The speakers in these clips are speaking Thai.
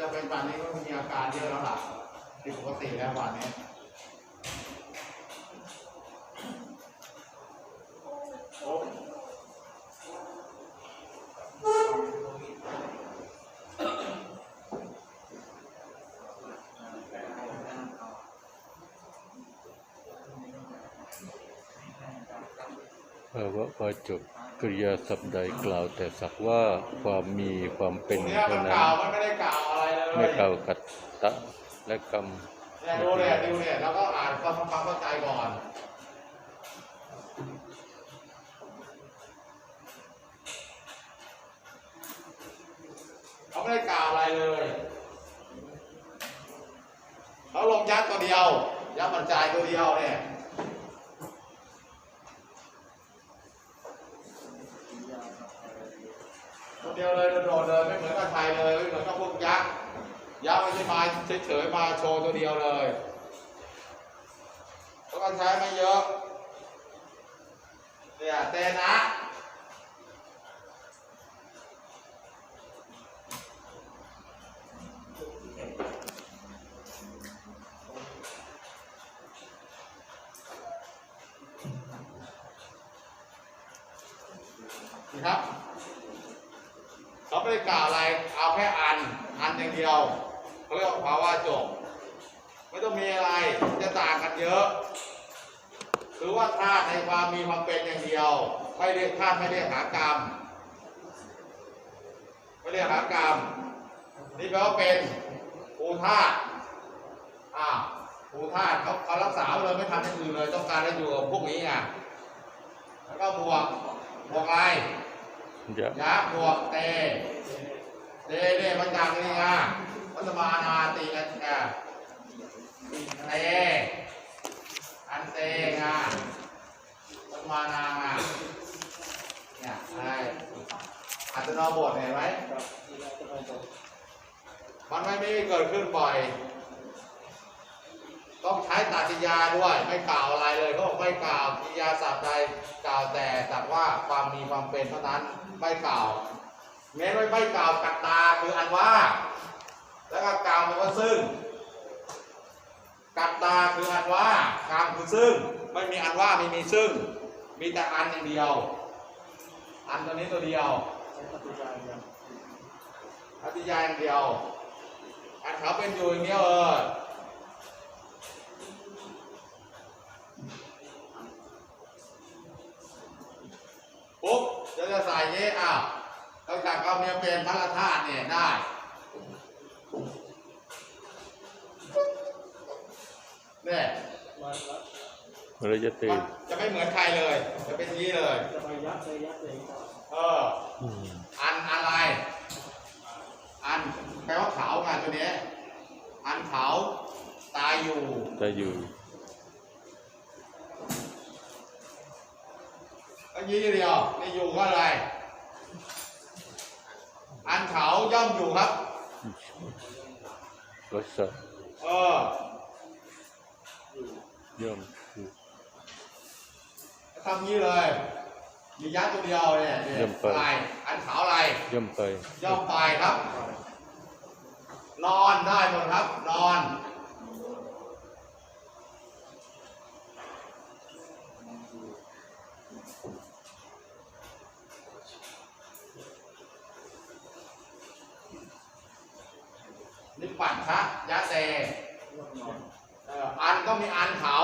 จะเป็นป่านนี้ก็มีอาการเยอะแล้วล่ะผิดปกติแล้วป่านนี้ภาวะพอจบกริยาศัพท์ใดกล่าวแต่สักว่าความมีความเป็นตรงเนี้ยมัเท่านนั้กนล่าวมัน ไม่เลยไม่กล่ากัตตะและกรรมเนี่ยดูเนี่ยดูเนี่ยแล้วก็อ่านความความเข้าใจก่อนเขาไม่ได้กล่าวอะไรเลยเขาลงยัดตัวเดียว ยัดบรรจายตัวเดียวเนี่ยตัวเดียวเลยโดดเลยไม่เหมือนกับไทยเลยไม่เหมือนกับพวกยักษ์ ยักษ์ไม่ใช่มาเฉยๆมาโชว์ตัวเดียวเลยแล้วก็ใช้ไม่เยอะเนี่ยเตนะ ดียวเขาเรียกว่าภาวะจบ ไม่ต้องมีอะไรจะต่างกันเยอะ หรือว่าธาตุในความมีความเป็นอย่างเดียว ไม่เรียกธาตุไม่เรียกหากรรม ไม่เรียกหากรรม นี่แปลว่าเป็นภูธาตุอ่าภูธาตุเขาเขารักษาไว้เลยไม่ทำอย่างอื่นเลย ต้องการให้อยู่กับพวกนี้ไงแล้วก็บวกบวกอะไรยะยักษ์บวกเต เตเนี่ยมาจากนี่ไงมัตมานาตีกันไงเตอันเตไงมัตมานาไงเนี่ยอะไรอัตโนบทเห็นไหมมันไม่มีเกิดขึ้นบ่อย ต้องใช้ตาติยาด้วย ไม่กล่าวอะไรเลยเขาบอกไม่กล่าวกิริยาศัพท์ใดกล่าวแต่สักว่าความมีความเป็นเท่านั้นไม่กล่าว แม้ไม่ไม่กล่าวกัตตาคืออันว่า แล้วก็กล่าวมันว่าซึ่ง กัตตาคืออันว่ากามคือซึ่ง ไม่มีอันว่าไม่มีซึ่ง มีแต่อันอย่างเดียว อันตัวนี้ตัวเดียวอธิยาอย่างเดียวอันเขาเป็นอยู่อย่างเดียวเออปุ๊บจะจะใส่เนี้อ้าว ตั้งแต่เขาเนี่ยเป็นพระธาตุเนี่ยได้เนี่ยมรยเตมันจะไม่เหมือนใครเลย จะเป็นอย่างนี้เลยจะไปยัดไปยัดเลยครับเอออืมอันอะไรอันแปลว่าขาวไงตัวเนี้ยอันขาวตายอยู่จะอยู่ก็ยี่เดียวนี่อยู่ก็อะไรอันเขาย่อมอยู่ครับวัสสะเออย่อมอยู่ทำงี้เลยมียัดตัวเดียวเนี่ยเนี่ยอะไรอันขาวอะไรย่อมไป ย่อมไปครับ นอนได้หมดครับ นอน นิปปัตชะยะเตเอ่ออันก็มีอันเขา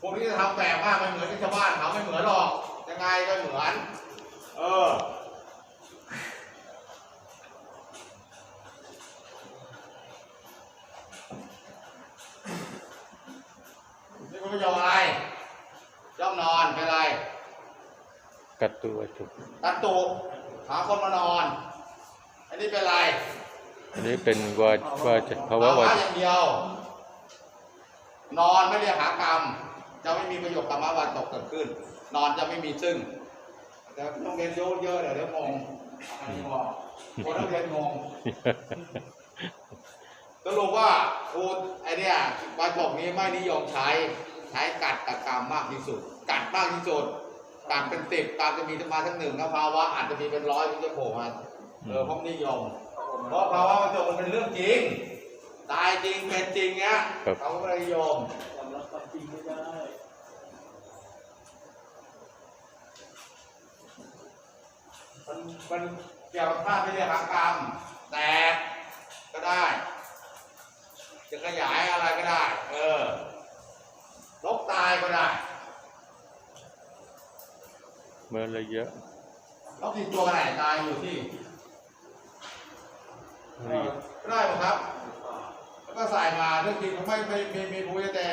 พวกนี้จะทำแบบมากไม่เหมือนที่ชาวบ้านเขาไม่เหมือนหรอก ยังไงก็เหมือน เออ นี่คุณประโยชน์อะไรย่อมนอนเป็นไร กัตตุวัจุตัดตุหาคนมานอน อันนี้เป็นไร อันนี้เป็นวาจาจะภาวะภาวะวาอย่างเดียว นอนไม่เรียกหากรรม จะไม่มีประโยคกรรมวันตกเกิดขึ้น นอนจะไม่มีซึ่งแต่ต้องเรียนรู้เยอะเดี๋ยวเดี๋ยวงงอันนี้บอกคนต้องเรียนงงสรุปว่าครูไอเนี่ยใบปกนี้ไม่นิยมใช้ใช้กัดกับกรรมมากที่สุด กัดมากที่สุดกัดเป็นสิบกรรมจะมีมาทั้งหนึ่งนะภาวะอาจจะมีเป็นร้อยที่จะโผล่มาเออเพราะนิยม เพราะภาวะมันมันเป็นเรื่องจริง ตายจริงเป็นจริงเนี้ยครับ เขาก็นิยมยอมรับความจริงไม่ได้ มันมันเกี่ยวกับธาตุไม่ได้หากรรม แตกก็ได้ จะขยายอะไรก็ได้ เออลกตายก็ได้ เมื่อระยะลกที่ตัวไหนตายอยู่ที่เอ ระอยะก็ได้หมดครับ แล้วก็ใส่มาเรื่องจริงเขาไม่ไม่มีมีภูยแต่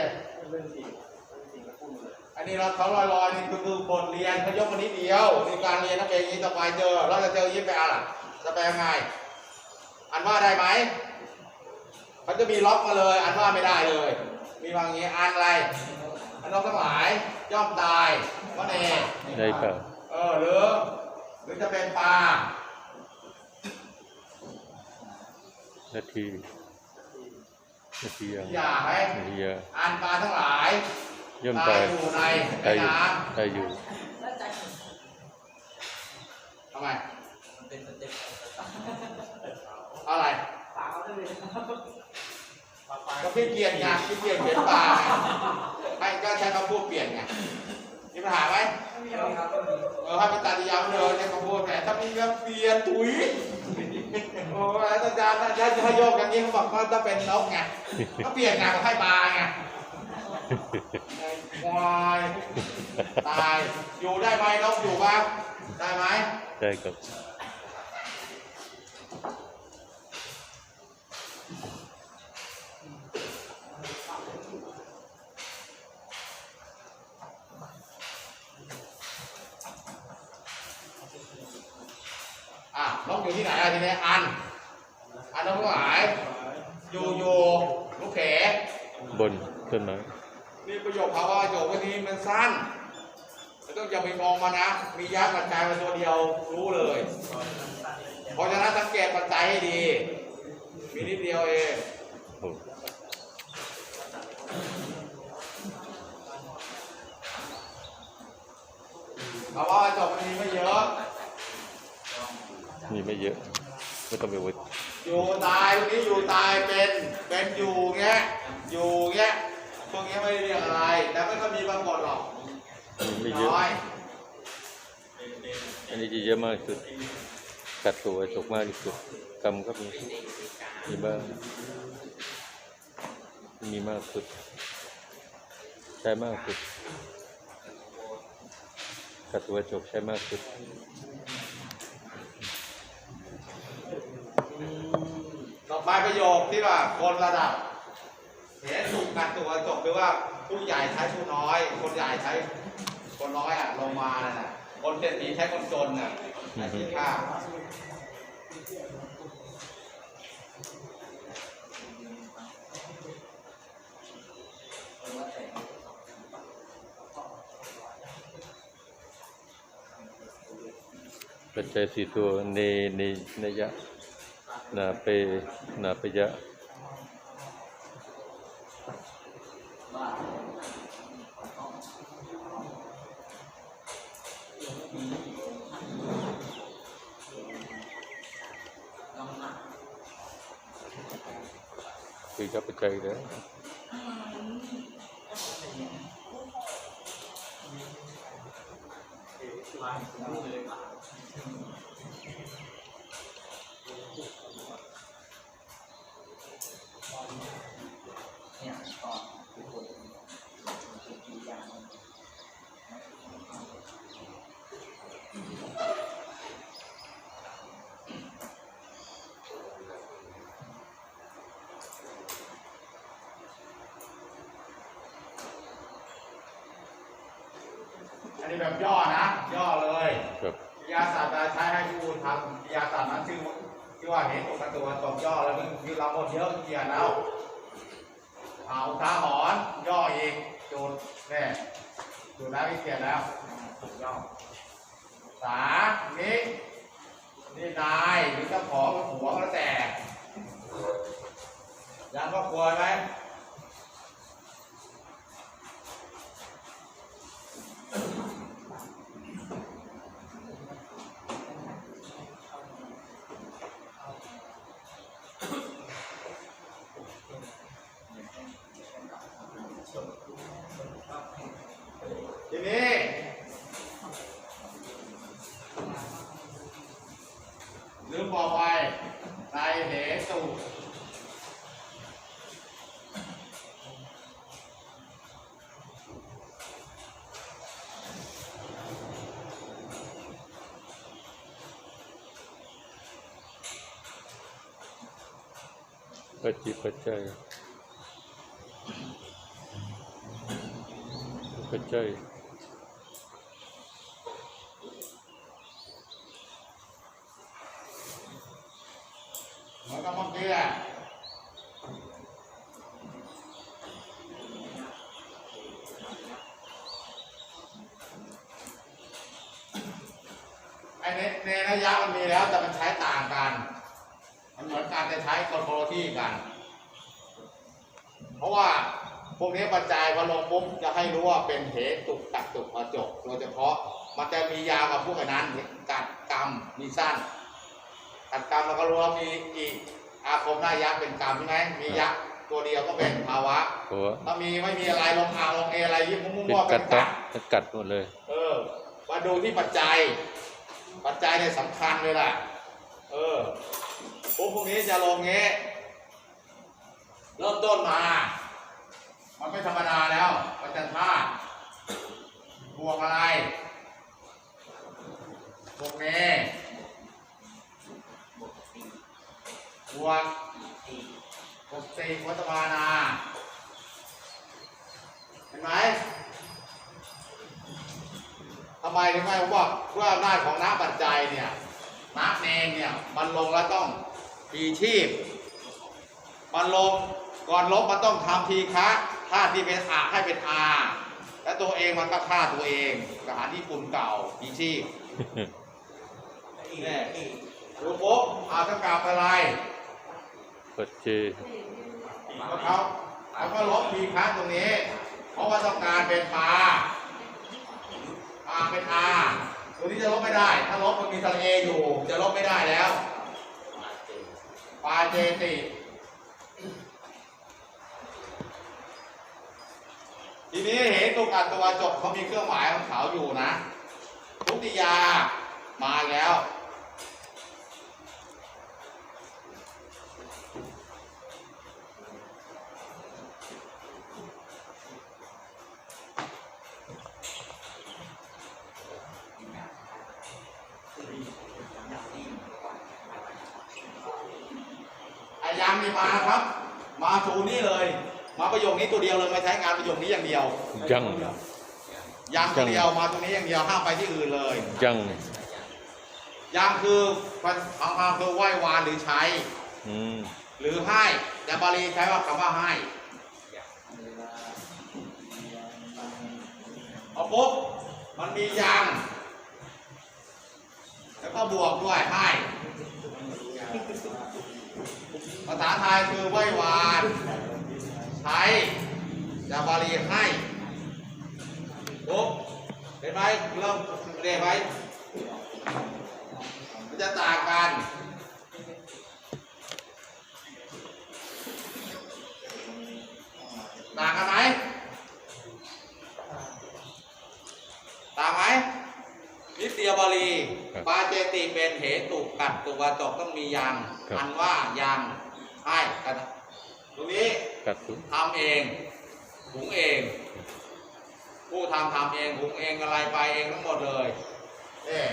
เรื่องจริงเรื่องจริงก็พูดเลยอันนี้เราเขาลอยลอยๆนี่คือคือบทเรียนเขายกมานิดเดียวมีการเรียนนักเรียนอย่างนี้ต่อไปเจอเราจะเจอยิ้มไปอะล่ะจะไปยังไงอันว่าได้ไหมเขาจะมีล็อกมาเลย อันว่าไม่ได้เลย มีบางอย่างนี้อันอะไร อันนอกทั้งหลายย่อมตายว่าเนได้เปล่าเออหรือหรือจะเป็นปลา นาทีนาทียังอย่าไหมนาทียาอันปลาทั้งหลายย่อมตาตายยอยู่ในแม่ตายอยู่น้ตายอยู่ำทำไมมันเป็นสเต็ปอะไรปากเขาได้เลยปากปากก็พี่เกียรติไงพี่เกียรติเขียนปลาไงให้ก็ใช้คำพูดเปลี่ยนไงมีปัญหาไหมไม่มีครับไม่มีเออให้เป็นตัดยาวเลยใช้คำพูดแหมถ้ามีก็เปลี่ยนถุย โอ้ยอาจารย์อาจารย์จะให้โยกอย่างนี้เขาบอกว่าจะเป็นนกไงก็เปลี่ยนไงก็ให้ปลาไงวายตาย อยู่ได้ไหมนกอยู่ปะได้ไหมได้กับ อะนกอยู่ที่ไหนอะทีนี้อัน อันนกทั้งหลายอยู่อยู่ลูกเขบนต้นไม้นี่ประโยคเขาว่าประโยควันนี้มันสั้นไม่ต้องอย่าไปมองมานะ มียักษ์ปัจจัยมาตัวเดียวรู้เลย เพราะฉะนั้นสังเกตปัจจัยให้ดี มีนิดเดียวเองโอ้เพราะว่าจบมันมีไม่เยอะ มีไม่เยอะ ไม่ต้องไปวัดอยู่ตายตรงนี้อยู่ตายเป็นเป็นอยู่เงี้ยอยู่เงี้ยพวกเงี้ยไม่ได้เรียกอะไร แต่ไม่ก็มีปรากฏหรอกมีไม่เยอะ น้อยอันนี้จะเยอะมากที่สุดกัดตัวตกมากที่สุดกรรมก็มีมีบ้าง มีมากสุดใช้มากสุดกัดตัวจกใช้มากสุด ต่อไปประโยคที่ว่าคนระดับเหตุสุขการตัวจบหรือว่าผู้ใหญ่ใช้ผู้น้อย คนใหญ่ใช้คนน้อยอะลงมาน่ะนะคนเศรษฐีใช้คนจนน่ะไอ้ที่ค่าปัจจัยสี่ตัวเนเนนยะนาเปนาปยะ คือจะปัจจัยแล้วเนี่ยก็คือคนคือกิริยาอันนี้แบบย่อนะ ย่อเลยครับวิทยาศาสตร์จะใช้ให้ผู้ทำวิทยาศาสตร์นั้นชื่อชื่อว่าเหตุตกตัวตกย่อแล้วมันมีเราหมดเยอะเกียร์แล้ว เอาทาหอนย่ออีกจุดเนี่จุดแล้วอีกเกียร์แล้วย่อสานี้นี่นายหรือเจ้าของกับหัวก็แล้วแต่ยังครอบครัวไหม ทีนี้ลืมบอกไปในเหตุ ปัจจิปัจจัยปัจจัย เหมือนกับเมื่อกี้อะไอ้ในในระยะมันมีแล้วแต่มันใช้ต่างกัน มันเหมือนการจะใช้คนโคโลที่กัน เพราะว่าพวกนี้ปัจจัยพอล งปุ๊บจะให้รู้ว่าเป็นเหตุกัดตุกประจบโดยเฉพาะมันจะมียาวกว่าพวกอันนั้นกัดกรรมมีสั้นกัดกรรมเราก็รู้ว่ามีอีกอาคมหน้ายักษ์เป็นกรรมใช่ไหมมียักษ์ตัวเดียวก็เป็นภาวะเพราะว่าถ้ามีไม่มีอะไรลงอาลงเออะไรยิ่งมุ่งเป็นว่ากัเป็ดนตะกัดกัดหมดเลย เออมาดูที่ปัจจัย ปัจจัยเนี่ยสำคัญเลยแหละเออปุ๊บพวกนี้จะลงเงี้ยเริ่มต้นมา มันไม่ธรรมดาแล้วมันจะท่าบวกอะไรบวกเนี้บวกบวกสี่วัตมานาเห็นไหมทำไมถึงไม่ว่าเพื่ออำนาจของน้ำปัจจัยเนี่ยน้ำเองเนี่ยมันลงแล้วต้องพีชีพ มันลงก่อนลบมันต้องทำทีคะ ธาตุที่เป็นอาให้เป็นอาและตัวเองมันก็ฆ่าตัวเองทหารญี่ปุ่นเก่าพีชีพแน่ดูปุ๊บเอาถ้ากลับอะไรปัจเจก็เขาเขาก็ลบทีคะตรงนี้ เพราะว่าต้องการเป็นปลาปลาเป็นอาตัวนี้จะลบไม่ได้ ถ้าลบมันมีทะเลอยู่ จะลบไม่ได้แล้วปลาเจติ ทีนี้เหตุกัตตัวจบเขามีเครื่องหมายของเขาอยู่นะทุติยามาแล้ว อายามนี่มานะครับ มาถูนี่เลย มาประโยคนี้ตัวเดียวเลยมาใช้งานประโยคนี้อย่างเดียวยังยังตัวเดียวมาตรงนี้อย่างเดียวห้ามไปที่อื่นเลยยังยังคือพันทางพามคือไหว้วานหรือใช้อืมหรือให้แต่บาลีใช้ว่าคำว่าให้เอาปุ๊บมันมียังแล้วก็บวกด้วยให้ภาษาไทยคือไหว้วาน ใช้ แต่บาลีให้ปุ๊บเห็นไหมเริ่มเรียนไหมมันจะต่างกันต่างกันไหมต่างไหมนิตยบาลี ปาเจติเป็นเหตุกัดตุวาจกต้องมียังอันว่ายังให้กันตรงนี้กัดตุทำเอง หุงเอง ผู้ทำทำเองหุงเองอะไรไปเองทั้งหมดเลยเอ๊ะ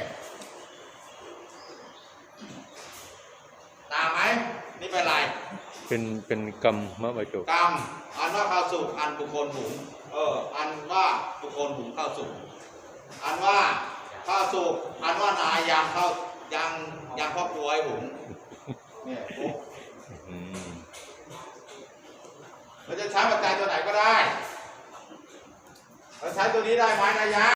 ต่างไหมนี่เป็นไรเป็นเป็นกรรมมะบะจกกรรมอันว่าข้าวสุกอันบุคคลหุงเอออันว่าบุคคลหุงข้าวสุกอันว่าข้าวสุกอันว่านายยังข้าวยังยังครอบครัวให้หุงเนี่ยปุ๊บอืม เราจะใช้ปัจจัยตัวไหนก็ได้ เราใช้ตัวนี้ได้ไหมนายะ